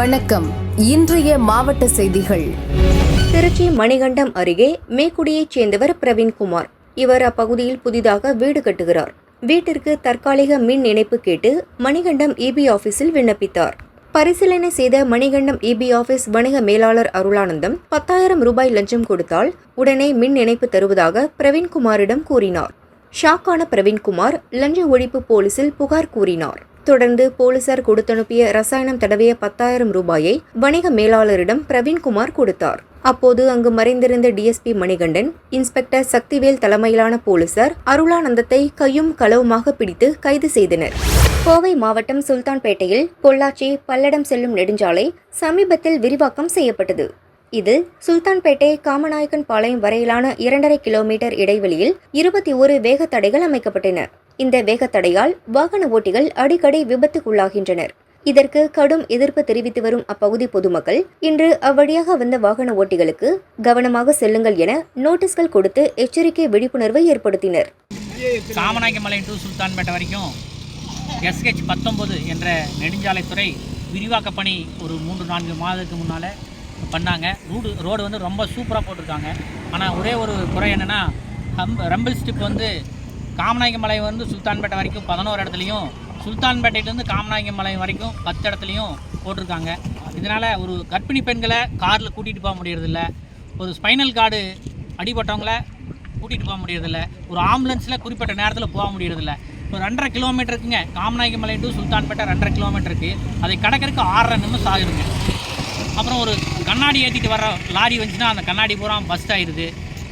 வணக்கம். இன்றைய மாவட்ட செய்திகள். திருச்சி மணிகண்டம் அருகே மேக்குடியைச் சேர்ந்தவர் பிரவீன்குமார் இவர் அப்பகுதியில் புதிதாக வீடு கட்டுகிறார். வீட்டிற்கு தற்காலிக மின் இணைப்பு கேட்டு மணிகண்டம் இபி ஆபீஸில் விண்ணப்பித்தார். பரிசீலனை செய்த மணிகண்டம் இபி ஆபீஸ் வணிக மேலாளர் அருளானந்தம் பத்தாயிரம் ரூபாய் லஞ்சம் கொடுத்தால் உடனே மின் இணைப்பு தருவதாக பிரவீன்குமாரிடம் கூறினார். ஷாக்கான பிரவீன்குமார் லஞ்ச ஒழிப்பு போலீசில் புகார் கூறினார். தொடர்ந்து போலீசார் கொடுத்தனுப்பிய ரசாயனம் தடவிய பத்தாயிரம் ரூபாயை வணிக மேலாளரிடம் பிரவீன்குமார் கொடுத்தார். அப்போது அங்கு மறைந்திருந்த டிஎஸ்பி மணிகண்டன் இன்ஸ்பெக்டர் சக்திவேல் தலைமையிலான போலீசார் அருளானந்தத்தை கையும் களவுமாக பிடித்து கைது செய்தனர். கோவை மாவட்டம் சுல்தான்பேட்டையில் பொள்ளாச்சி பல்லடம் செல்லும் நெடுஞ்சாலை சமீபத்தில் விரிவாக்கம் செய்யப்பட்டது. இதில் சுல்தான்பேட்டை காமநாயக்கன் பாளையம் வரையிலான இரண்டரை கிலோமீட்டர் இடைவெளியில் இருபத்தி ஒரு வேகத்தடைகள் அமைக்கப்பட்டன. இந்த வேகத்தடையால் வாகன ஓட்டிகள் அடிக்கடி விபத்துக்குள்ளாகின்றனர். இதற்கு கடும் எதிர்ப்பு தெரிவித்து வரும் அப்பகுதி பொதுமக்கள் இன்று அவ்வழியாக வந்த வாகன ஓட்டிகளுக்கு கவனமாக செல்லுங்கள் என நோட்டீஸ்கள் கொடுத்து எச்சரிக்கை விழிப்புணர்வை ஏற்படுத்தினர். காமநாயக்கமலை டு சுல்தான்பேட்டை வரைக்கும் எஸ்ஹெச் பத்தொம்போது என்ற நெடுஞ்சாலைத்துறை விரிவாக்க பணி ஒரு மூன்று நான்கு மாதத்துக்கு முன்னால் பண்ணாங்க. ரோடு ரோடு வந்து ரொம்ப சூப்பராக போட்டிருக்காங்க. ஆனால் ஒரே ஒரு குறை என்னென்னா ரம்பிள் ஸ்டிப் வந்து காமநாயகமலை வந்து சுல்தான்பேட்டை வரைக்கும் பதினோரு இடத்துலையும் சுல்தான்பேட்டையிலேருந்து காமநாயக்கமலை வரைக்கும் பத்து இடத்துலையும் போட்டிருக்காங்க. இதனால் ஒரு கர்ப்பிணி பெண்களை காரில் கூட்டிகிட்டு போக முடியறதில்ல. ஒரு ஸ்பைனல் கார்டு அடிபட்டவங்கள கூட்டிகிட்டு போக முடியறதில்ல. ஒரு ஆம்புலன்ஸில் குறிப்பிட்ட நேரத்தில் போக முடியறதில்ல. ஒரு ரெண்டரை கிலோமீட்டருக்குங்க காமநாயக்கமலை டு சுல்தான்பேட்டை ரெண்டரை கிலோமீட்டருக்கு அதை கிடக்கிறதுக்கு ஆறரை நிமிஷம் ஆகிருங்க அப்புறம் ஒரு கண்ணாடி ஏற்றிட்டு வர லாரி வந்துச்சுன்னா அந்த கண்ணாடி பூரா பஸ்ட் ஆயிடுது.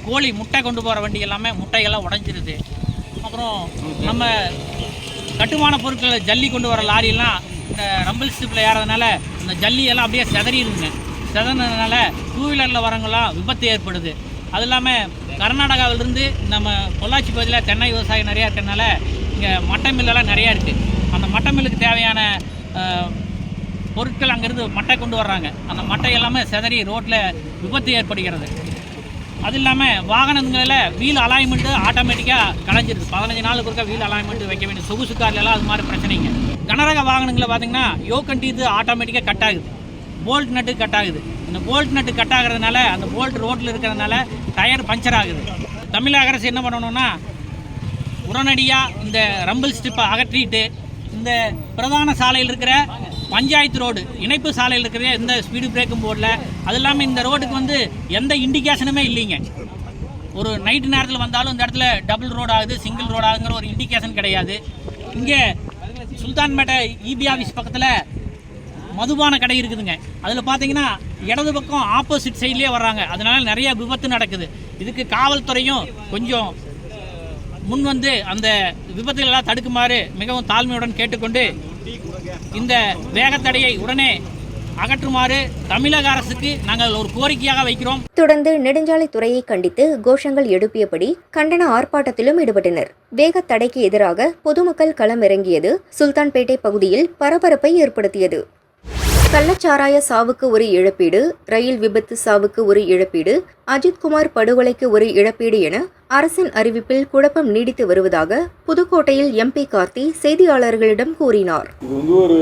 கோழி முட்டை கொண்டு போகிற வண்டி எல்லாமே முட்டையெல்லாம் உடஞ்சிருது. அப்புறம் நம்ம கட்டுமான பொருட்களை ஜல்லி கொண்டு வர லாரியெல்லாம் இந்த ரம்பிள் ஸ்டிப்பில் ஏறதுனால இந்த ஜல்லியெல்லாம் அப்படியே செதறிடுங்க. செதறினதுனால டூ வீலரில் வரவங்களாம் விபத்து ஏற்படுது. அது இல்லாமல் கர்நாடகாவிலிருந்து நம்ம பொள்ளாச்சி பகுதியில் தென்னை விவசாயம் நிறையா இருக்கிறதுனால இங்கே மட்டை மில்லெல்லாம் நிறையா இருக்குது அந்த மட்டை மில்லுக்கு தேவையான பொருட்கள் அங்கேருந்து மட்டை கொண்டு வர்றாங்க. அந்த மட்டை எல்லாமே செதறி ரோட்டில் விபத்து ஏற்படுகிறது. அது இல்லாமல் வாகனங்களில் வீல் அலாய்மெண்ட்டு ஆட்டோமேட்டிக்காக கலைஞ்சிருது. பதினஞ்சு நாளுக்கு ஒருக்கா வீல் அலாய்மெண்ட் வைக்க வேண்டிய சொகுசு கார்லலாம் அது மாதிரி பிரச்சனைங்க கனரக வாகனங்களில் பார்த்தீங்கன்னா யோக்கண்டி இது ஆட்டோமேட்டிக்காக கட் ஆகுது. போல்ட் நட்டு கட் ஆகுது. இந்த போல்ட் நட்டு கட் ஆகுறதுனால அந்த போல்ட் ரோட்டில் இருக்கிறதுனால டயர் பஞ்சர் ஆகுது. தமிழக அரசு என்ன பண்ணணும்னா உடனடியாக இந்த ரம்பிள் ஸ்டிப்பை அகற்றிட்டு இந்த பிரதான சாலையில் இருக்கிற பஞ்சாயத்து ரோடு. இணைப்பு சாலையில் இருக்கிறதே எந்த ஸ்பீடு பிரேக்கும் போடல. அது இல்லாமல் இந்த ரோடுக்கு வந்து எந்த இண்டிகேஷனுமே இல்லைங்க. ஒரு நைட்டு நேரத்தில் வந்தாலும் இந்த இடத்துல டபுள் ரோடு ஆகுது சிங்கிள் ரோடு ஆகுங்கிற ஒரு இண்டிகேஷன் கிடையாது. இங்கே சுல்தான்பேட்டை இபி ஆஃபீஸ் பக்கத்தில் மதுபான கடை இருக்குதுங்க. அதில் பார்த்தீங்கன்னா இடது பக்கம் ஆப்போசிட் சைட்லேயே வர்றாங்க. அதனால நிறைய விபத்து நடக்குது. இதுக்கு காவல்துறையும் கொஞ்சம் முன் வந்து அந்த விபத்துகளெல்லாம் தடுக்குமாறு மிகவும் தாழ்மையுடன் கேட்டுக்கொண்டு இந்த வேகத்தடையை உடனே அகற்றுமாறு தமிழக அரசுக்கு நாங்கள் ஒரு கோரிக்கையாக வைக்கிறோம். தொடர்ந்து நெடுஞ்சாலைத்துறையை கண்டித்து கோஷங்கள் எழுப்பியபடி கண்டன ஆர்ப்பாட்டத்திலும் ஈடுபட்டனர். வேக தடைக்கு எதிராக பொதுமக்கள் களமிறங்கியது சுல்தான்பேட்டை பகுதியில் பரபரப்பை ஏற்படுத்தியது. கள்ளச்சாராய சாவுக்கு ஒரு இழப்பீடு ரயில் விபத்து சாவுக்கு ஒரு இழப்பீடு அஜித்குமார் படுகொலைக்கு ஒரு இழப்பீடு என அரசின் அறிவிப்பில் குழப்பம் நீடித்து வருவதாக புதுக்கோட்டையில் எம்பி கார்த்தி செய்தியாளர்களிடம் கூறினார். இது வந்து ஒரு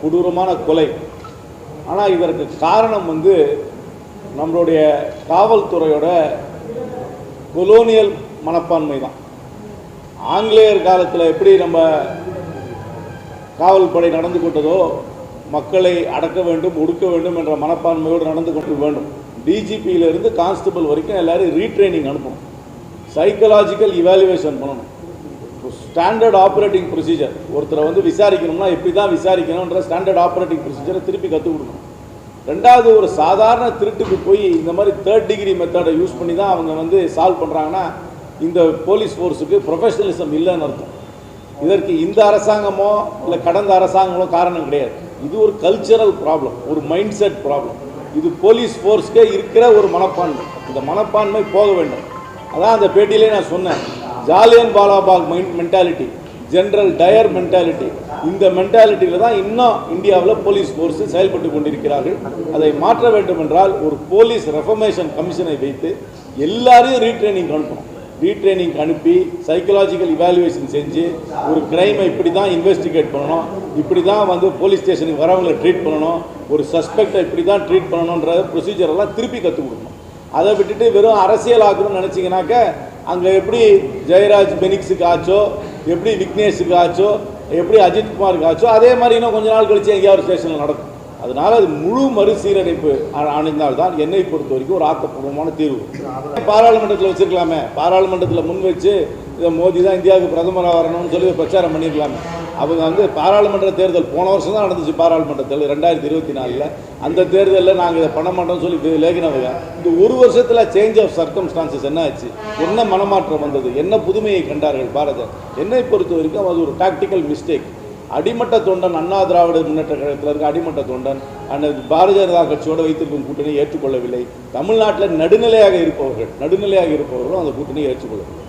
கொடூரமான கொலை. ஆனால் இதற்கு காரணம் வந்து நம்மளுடைய காவல்துறையோட கொலோனியல் மனப்பான்மை தான். ஆங்கிலேயர் காலத்தில் எப்படி நம்ம காவல்படை நடந்து கொண்டதோ மக்களை அடக்க வேண்டும் ஒடுக்க வேண்டும் என்ற மனப்பான்மையோடு நடந்து கொண்டு வேண்டும். டிஜிபியிலிருந்து கான்ஸ்டபிள் வரைக்கும் எல்லாரும் ரீட்ரைனிங் அனுப்பணும். சைக்கலாஜிக்கல் இவாலுவேஷன் பண்ணணும். ஸ்டாண்டர்ட் ஆப்ரேட்டிங் ப்ரொசீஜர் ஒருத்தரை வந்து விசாரிக்கணும்னா எப்படி தான் விசாரிக்கணுன்ற ஸ்டாண்டர்ட் ஆப்ரேட்டிங் ப்ரொசீஜரை திருப்பி கற்றுக் கொடுக்கணும். ரெண்டாவது ஒரு சாதாரண திருட்டுக்கு போய் இந்த மாதிரி தேர்ட் டிகிரி மெத்தடை யூஸ் பண்ணி தான் அவங்க வந்து சால்வ் பண்ணுறாங்கன்னா இந்த போலீஸ் ஃபோர்ஸுக்கு ப்ரொஃபஷனலிசம் இல்லைன்னு அர்த்தம். இதற்கு இந்த அரசாங்கமோ இல்லை கடந்த அரசாங்கமோ காரணம் கிடையாது. இது ஒரு கல்ச்சரல் ப்ராப்ளம் ஒரு மைண்ட் செட் ப்ராப்ளம் இது போலீஸ் ஃபோர்ஸ்க்கே இருக்கிற ஒரு மனப்பான்மை. இந்த மனப்பான்மை போக வேண்டும். அதான் அந்த பேட்டியிலே நான் சொன்னேன். Jallian Wala Bagh mind mentality General Dyer mentality இந்த மென்டாலிட்டியில் தான் இன்னும் இந்தியாவில் போலீஸ் ஃபோர்ஸ் செயல்பட்டு கொண்டிருக்கிறார்கள். அதை மாற்ற வேண்டும் என்றால் ஒரு போலீஸ் ரெஃபர்மேஷன் கமிஷனை வைத்து எல்லாரையும் ரீட்ரைனிங் அனுப்பணும் ரீட்ரைனிங் அனுப்பி சைக்கலாஜிக்கல் இவாலுவேஷன் செஞ்சு ஒரு கிரைமை இப்படி தான் இன்வெஸ்டிகேட் பண்ணணும் இப்படி தான் வந்து போலீஸ் ஸ்டேஷனுக்கு வரவங்களை ட்ரீட் பண்ணணும் ஒரு சஸ்பெக்டை இப்படி தான் ட்ரீட் பண்ணணுன்ற ப்ரொசீஜரெல்லாம் திருப்பி கற்றுக் கொடுக்கணும். அதை விட்டுட்டு வெறும் அரசியல் ஆக்கணும்னு நினச்சிங்கனாக்க அங்கே எப்படி ஜெயராஜ் பெனிக்ஸுக்கு ஆச்சோ எப்படி விக்னேஷுக்கு ஆச்சோ எப்படி அஜித் குமாருக்கு ஆச்சோ அதே மாதிரி இன்னும் கொஞ்ச நாள் கழிச்சு எங்கேயாவது ஸ்டேஷனில் நடக்கும். அதனால அது முழு மறுசீரமைப்பு அ- அணிந்தால்தான் என்னை பொறுத்த வரைக்கும் ஒரு ஆக்கப்பூர்வமான தீர்வு. பாராளுமன்றத்தில் வச்சிருக்கலாமே. பாராளுமன்றத்தில் முன் வச்சு இதை மோடி தான் இந்தியாவுக்கு பிரதமராக வரணும்னு சொல்லி பிரச்சாரம் பண்ணியிருக்கலாமே. அவங்க வந்து பாராளுமன்ற தேர்தல் போன வருஷம் தான் நடந்துச்சு பாராளுமன்ற தேர்தல் ரெண்டாயிரத்தி இருபத்தி நாலில். அந்த தேர்தலில் நாங்கள் இதை பண்ண மாட்டோம்னு சொல்லி லேகினவங்க. இந்த ஒரு வருஷத்தில் சேஞ்ச் ஆஃப் சர்க்கம்ஸ்டான்சஸ் என்ன ஆச்சு? என்ன மனமாற்றம் வந்தது? என்ன புதுமையை கண்டார்கள் பாரத? என்னை பொறுத்த வரைக்கும் அது ஒரு டாக்டிக்கல் மிஸ்டேக் அடிமட்ட தொண்டன் அண்ணா திராவிட முன்னேற்ற கழகத்தில் இருக்க அடிமட்ட தொண்டன் அந்த பாரதிய ஜனதா கட்சியோடு வைத்திருக்கும் கூட்டணியை ஏற்றுக்கொள்ளவில்லை. தமிழ்நாட்டில் நடுநிலையாக இருப்பவர்கள் நடுநிலையாக இருப்பவர்களும் அந்த கூட்டணியை ஏற்றுக்கொள்ளவில்லை.